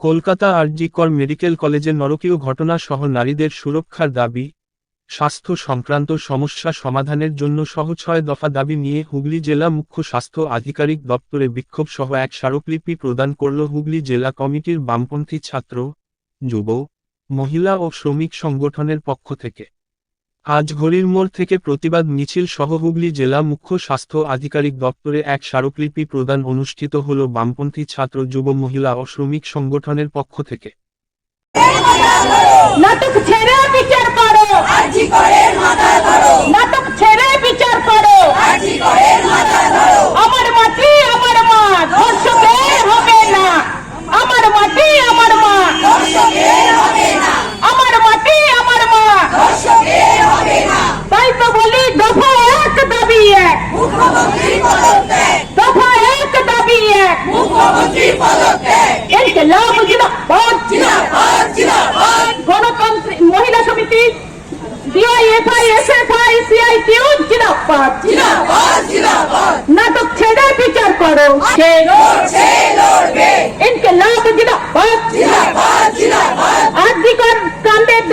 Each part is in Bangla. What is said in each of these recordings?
Kolkata RG Kar medical কলেজের নরকীয় ঘটনা সহ নারীদের সুরক্ষার দাবি, স্বাস্থ্য সংক্রান্ত সমস্যা সমাধানের জন্য সহ ছয় দফা দাবি নিয়ে হুগলি জেলা মুখ্য স্বাস্থ্য আধিকারিক দপ্তরে বিক্ষোভ সহ এক স্মারকলিপি প্রদান করল হুগলি জেলা কমিটির বামপন্থী ছাত্র, যুব, মহিলা ও শ্রমিক সংগঠনের পক্ষ থেকে। আজ ঘড়ির মোড় থেকে প্রতিবাদ মিছিল সহ হুগলি জেলা মুখ্য স্বাস্থ্য আধিকারিক দপ্তরে এক স্মারকলিপি প্রদান অনুষ্ঠিত হল বামপন্থী ছাত্র যুব মহিলা ও শ্রমিক সংগঠনের পক্ষ থেকে। নাটক ছেড়ে বিচার করো। নাটক ছেড়ে বিচার আজি করে মাথা ধরো আমার মাটি আমার মা ধর্ষকের হবে না আমার মাটি আমার মা দর্শকের হবে না আমার মাটি আমার মা দর্শকের হবে না তাই তো বলি দফা এক দাবি এক মুখ্যমন্ত্রী পদত্যাগ দফা এক দাবি এক মুখ্যমন্ত্রী পদত্যাগ এর লাভ জিন্দাবাদ জিন্দাবাদ জিন্দাবাদ গণতন্ত্র মহিলা সমিতি ডিআইএফআই এসএফআই সিআইটিউ জিন্দাবাদ নাটক ছেড়ে বিচার করো। ইনকলাব জিন্দাবাদ। আর্থিকর কাণ্ডের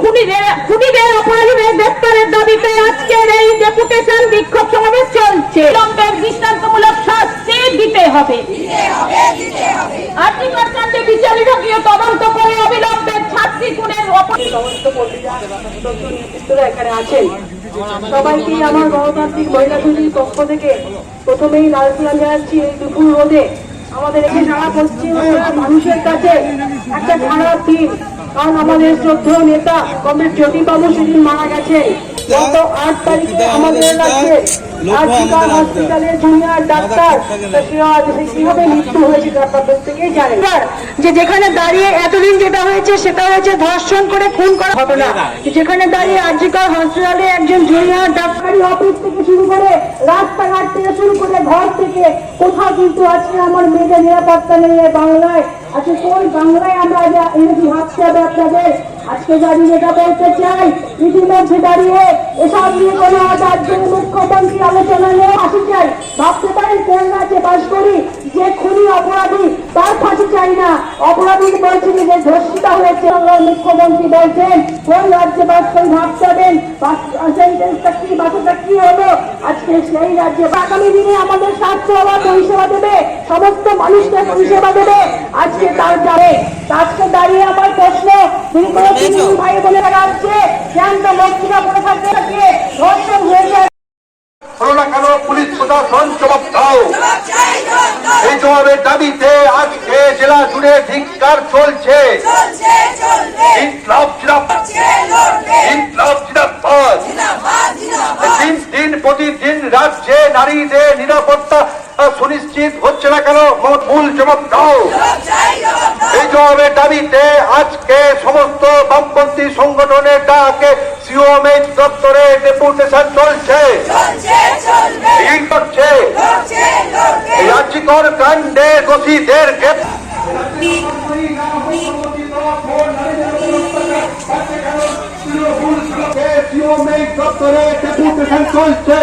খুনিদের খুনিদের অপরাধীদের গ্রেপ্তারের দাবিতে আজকের এই ডেপুটেশন বিক্ষোভ সমাবেশ চলছে। বিলম্বের দৃষ্টান্তমূলক শাস্তি দিতে হবে। দিতে হবে দিতে হবে। আর্থিকর কাণ্ডে বিচারিত গিয়ে তদন্ত করে অবিলম্বে ছাত্রী খুনের অপরাধী সমস্ত পত্রিকা এখানে আছেন। সবাইকে আমার গণতান্ত্রিক মহিলা পক্ষ থেকে প্রথমেই লাল যাচ্ছি এই দুপুর রোদে। আমাদের এখানে সারা পশ্চিমবঙ্গের মানুষের কাছে একটা খারাপ দিন, কারণ আমাদের শ্রদ্ধেয় নেতা কমরেড জ্যোতিবাবু সেদিন মারা গেছে গত আট তারিখে আমাদের এলাকায় আজিকার হসপিটালের জুনিয়র ডাক্তার তা সে আজ সে কীভাবে মৃত্যু হয়েছে আপনাদের থেকেই জানেন যে যেখানে দাঁড়িয়ে এতদিন যেটা হয়েছে সেটা হয়েছে ধর্ষণ করে খুন করা ঘটনা। যেখানে দাঁড়িয়ে আজিকার হসপিটালে একজন জুনিয়র ডাক্তারি অফিস থেকে শুরু করে রাস্তাঘাট থেকে শুরু করে ঘর থেকে কোথাও কিন্তু আজকে আমার মেয়েদের নিরাপত্তা নেই বাংলায়। আজকে কোন বাংলায় আমরা এনেছি হবে আপনাদের আজকে দাঁড়িয়ে যেটা বলতে চাই, ইতিমধ্যে দাঁড়িয়ে এসব নিয়ে কোনো রাজ্যের মুখ্যমন্ত্রী আলোচনা নিয়ে আসি চাই ভাবতে পারেন কোন রাজ্যে বাস করি, যে খুনি অপরাধী তার ফাঁসি চাই না। অপরাধী বলছে যে ধর্ষিতা হয়েছে মুখ্যমন্ত্রী বলছেন, কোন রাজ্যে বাস করি ভাবতে হবেন সেন্টেন্সটা কি, বাসাটা কি হলো? আজকে সেই রাজ্যে আগামী দিনে আমাদের স্বাস্থ্য আবার পরিষেবা দেবে, সমস্ত মানুষকে পরিষেবা দেবে। আজকে তার যাবে আজকে দাঁড়িয়ে আমার প্রশ্ন তিনি কোনো তিন ভাই বোনেরা আসছে জ্যান্ত লক্ষ্মীরা পড়ে থাকতে থাকে ধর্ষণ হয়ে যায়। হলো না কেন পুলিশ প্রশাসন জবাব দাও। এই জবাবের দাবিতে আজকে জেলা জুড়ে ধিক্কার চলছে। ইনকলাব ইনকলাব দিন দিন প্রতিদিন রাজ্যে নারীদের নিরাপত্তা আহ, সুনিশ্চিত হচ্ছে না কেন মোট মূল জবাব দাও জবাব চাই জবাব দাও এই জবাবের দাবিতে আজকে সমস্ত বামপন্থী সংগঠনের ডাকে সিওএমএইচ দপ্তরে ডেপুটেশন চলছে। চলছে করছে। রাজ্যকর কাণ্ডে দোষীদের দপ্তরে ডেপুটেশন চলছে।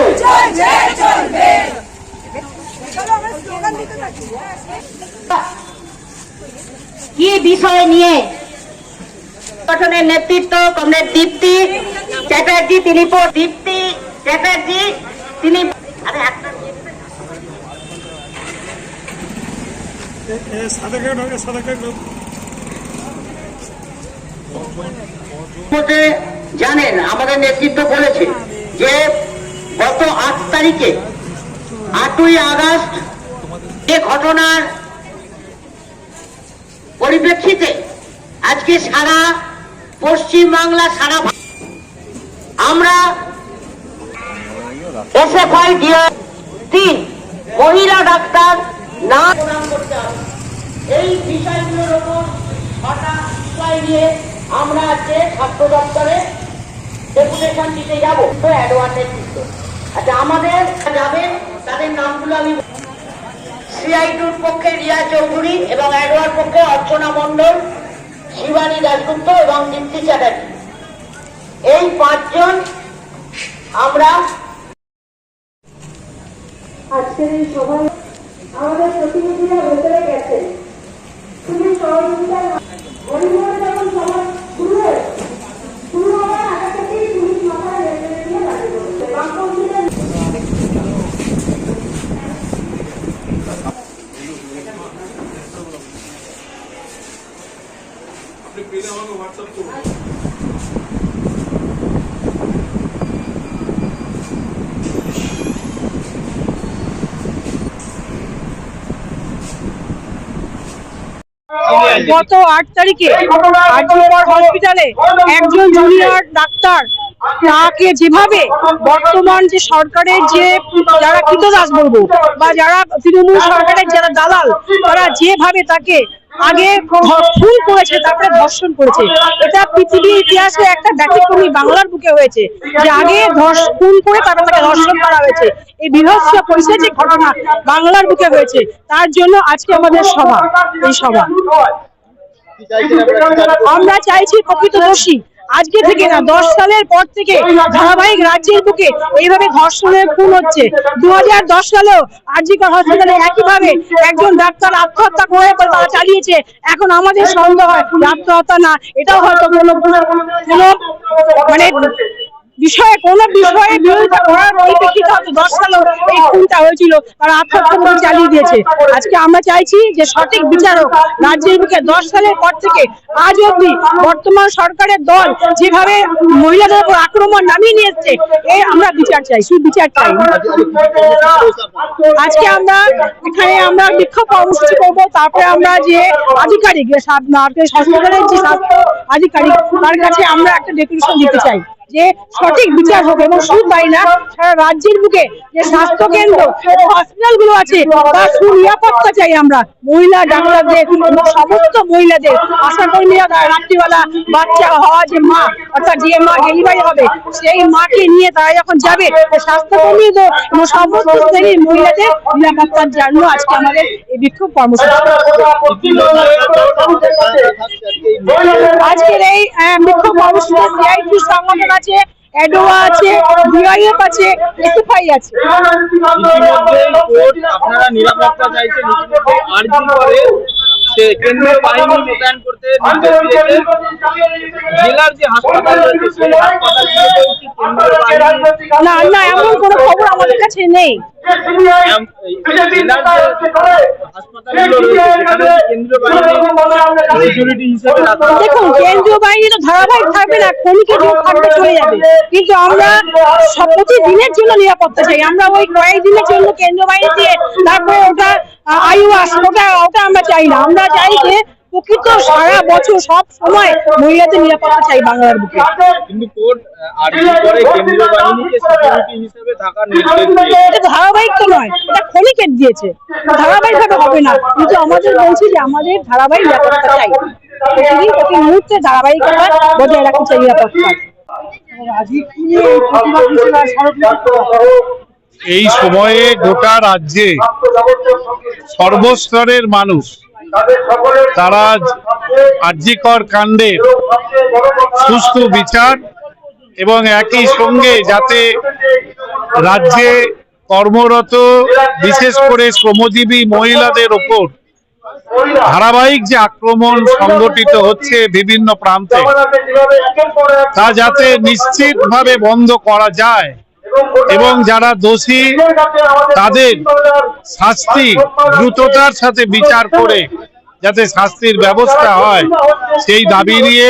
চলবে কি বিষয় নিয়ে? গঠনের নেতৃত্ব কমরেড দীপ্তি, চ্যাটার্জি তিনি দীপ্তি, চ্যাটার্জি তিনি জানেন, আমাদের নেতৃত্ব বলেছে যে গত আট তারিখে আটই আগস্ট যে ঘটনার পরিপ্রেক্ষিতে আজকে সারা পশ্চিম বাংলা, সারা আমরা এসএফআই ডিও তিন মহিলা ডাক্তার না এই বিষয়গুলোর ওপর ছটা বিষয় নিয়ে আমরা আজকে স্বাস্থ্য দপ্তরে ডেপুটেশন দিতে যাব। তো নেতৃত্ব আচ্ছা আমাদের যাবেন তাদের নামগুলো আমি সিআইটুর পক্ষে রিয়া চৌধুরী এবং অ্যাডওয়ার্ড পক্ষে অর্চনা মণ্ডল, শিবানী দাশগুপ্ত এবং দীপ্তি চ্যাটার্জি। এই পাঁচজন আমরা আজকের এই সভায় আমাদের প্রতিনিধিরা ভেতরে গেছেন। হরিমোহন যখন সভা শুরু হয়েছে শুরু হওয়ার আগে থেকেই পুলিশ মাথায় রেখে দিয়ে দাঁড়িয়ে পড়েছে বামপন্থীদের গত আট তারিখে হসপিটালে একজন জুনিয়র ডাক্তার তাকে যেভাবে বর্তমান যে সরকারের যে যারা কৃতদাস বলব বা যারা তৃণমূল সরকারের যারা দালাল, তারা যেভাবে তাকে আগে ফুল করেছে, তারপরে ধর্ষণ করেছে। এটা পৃথিবীর ইতিহাসে একটা ব্যতিক্রমী বাংলার বুকে হয়েছে, যে আগে খুন করে তারপর তাকে ধর্ষণ করা হয়েছে। এই বৃহস্ব পরিচয় যে ঘটনা বাংলার বুকে হয়েছে। তার জন্য আজকে আমাদের সভা, এই সভা। আমরা চাইছি প্রকৃত দোষী আজকে থেকে না, দশ সালের পর থেকে ধারাবাহিক রাজ্যের বুকে এইভাবে ধর্ষণের খুন হচ্ছে। দু হাজার দশ সালেও আরজিকর হসপিটালে একইভাবে একজন ডাক্তার আত্মহত্যা করে তারা চালিয়েছে। এখন আমাদের সন্দেহ হয়, আত্মহত্যা না, এটাও হয়তো কোনো কোনো মানে বিষয়ে কোন বিষয়ে বিরোধিতা করার পরিপ্রেক্ষিতে হয়তো দশ সালেও এই খুনটা হয়েছিল তারা আত্মহত্যা চালিয়ে দিয়েছে। আজকে আমরা চাইছি যে সঠিক বিচারক রাজ্যের বুকে দশ সালের পর থেকে আজ অবধি বর্তমান সরকারের দল যেভাবে মহিলাদের উপর আক্রমণ নামিয়ে নিয়ে এসছে এই আমরা বিচার চাই সুবিচার চাই। আজকে আমরা এখানে আমরা বিক্ষোভ কর্মসূচি করব তারপরে আমরা যে আধিকারিক হসপিটালের যে স্বাস্থ্য আধিকারিক তার কাছে আমরা একটা ডেপুটেশন দিতে চাই। যে সঠিক বিচার হোক এবং শুধু তাই না, সারা রাজ্যের বুকে যে স্বাস্থ্য কেন্দ্র হসপিটালগুলো আছে তার সুনিরাপত্তা চাই আমরা। মহিলা, ডাক্তারদের সমস্ত মহিলাদের। আশাকর্মীরা তারা রাত্রিবেলা বাচ্চা হওয়া যে মা, অর্থাৎ যে মা ডেলিভারি হবে, সেই মাকে নিয়ে তারা যখন যাবে স্বাস্থ্যকর্মীদের এবং সমস্ত শ্রেণির মহিলাদের নিরাপত্তার জন্য আজকে আমাদের এই বিক্ষোভ কর্মসূচি। আজকের এই বিক্ষোভ কর্মসূচি সংগঠন আছে এডোয়া আছে ডিআইএফ আছে এসএফআই আছে। আপনারা নিরাপত্তা চাইছেন করে সে কেন্দ্রীয় বাহিনী মোতায়েন করতে নির্দেশ দিয়েছে। জেলার যে হাসপাতাল রয়েছে সেই বাহিনী না না এমন কোনো খবর আমাদের কাছে নেই? দেখুন কেন্দ্রীয় বাহিনী তো ধারাবাহিক থাকবে না ক্ষণিকের জন্য থাকবে চলে যাবে। কিন্তু আমরা সব প্রতিদিনের জন্য নিরাপত্তা চাই। আমরা ওই কয়েকদিনের জন্য কেন্দ্রীয় বাহিনী দিয়ে তারপরে ওটা আস ওটা ওটা আমরা চাই না। আমরা চাই যে প্রকৃত সারা বছর সব সময় মহিলাদের নিরাপত্তা চাই বাংলার বুকে। কিন্তু কোর্ট আরজি করে কেন্দ্রীয় বাহিনীকে সিকিউরিটি হিসেবে থাকার নির্দেশ দিয়েছে। এটা ধারাবাহিক তো নয় এটা ক্ষণিকের দিয়েছে। ধারাবাহিক ভাবে হবে না। কিন্তু আমাদের বলছি যে আমাদের ধারাবাহিক নিরাপত্তা চাই। প্রতিদিন প্রতি মুহূর্তে ধারাবাহিকতা বজায় রাখতে চাই নিরাপত্তা। এই সময়ে গোটা রাজ্যে সর্বস্তরের মানুষ তারা আর্যিকর কাণ্ডের সুস্থ বিচার এবং একই সঙ্গে যাতে রাজ্যে কর্মরত, বিশেষ করে শ্রমজীবী মহিলাদের ওপর ধারাবাহিক যে আক্রমণ সংগঠিত হচ্ছে বিভিন্ন প্রান্তে, তা যাতে নিশ্চিতভাবে বন্ধ করা যায়। এবং যারা দোষী, তাদের শাস্তি দ্রুততার সাথে বিচার করে যাতে শাস্তির ব্যবস্থা হয়, সেই দাবি নিয়ে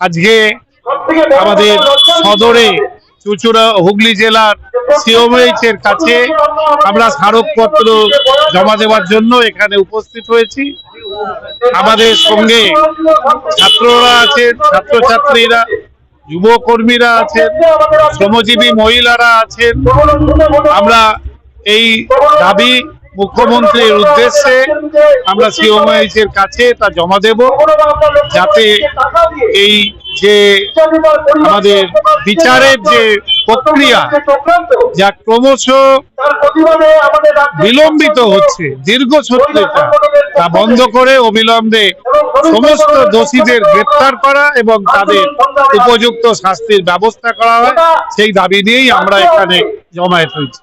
আজকে আমাদের সদরে চুচুড়া হুগলি জেলার সিওমএইচ এর কাছে আমরা স্মারকপত্র জমা দেওয়ার জন্য এখানে উপস্থিত হয়েছি। আমাদের সঙ্গে ছাত্ররা আছেন, ছাত্রছাত্রীরা যুব কর্মীরা আছেন, শ্রমজীবী মহিলারা আছেন। আমরা এই দাবি মুখ্যমন্ত্রীর উদ্দেশ্যে আমরা সিওমএইচ কাছে তা জমা দেব, যাতে এই যে আমাদের বিচারের যে প্রক্রিয়া, যা ক্রমশ বিলম্বিত হচ্ছে, দীর্ঘ সত্যতা তা বন্ধ করে অবিলম্বে সমস্ত দোষীদের গ্রেপ্তার করা এবং তাদের উপযুক্ত শাস্তির ব্যবস্থা করা হয়। সেই দাবি নিয়েই আমরা এখানে জমায়েত হয়েছি।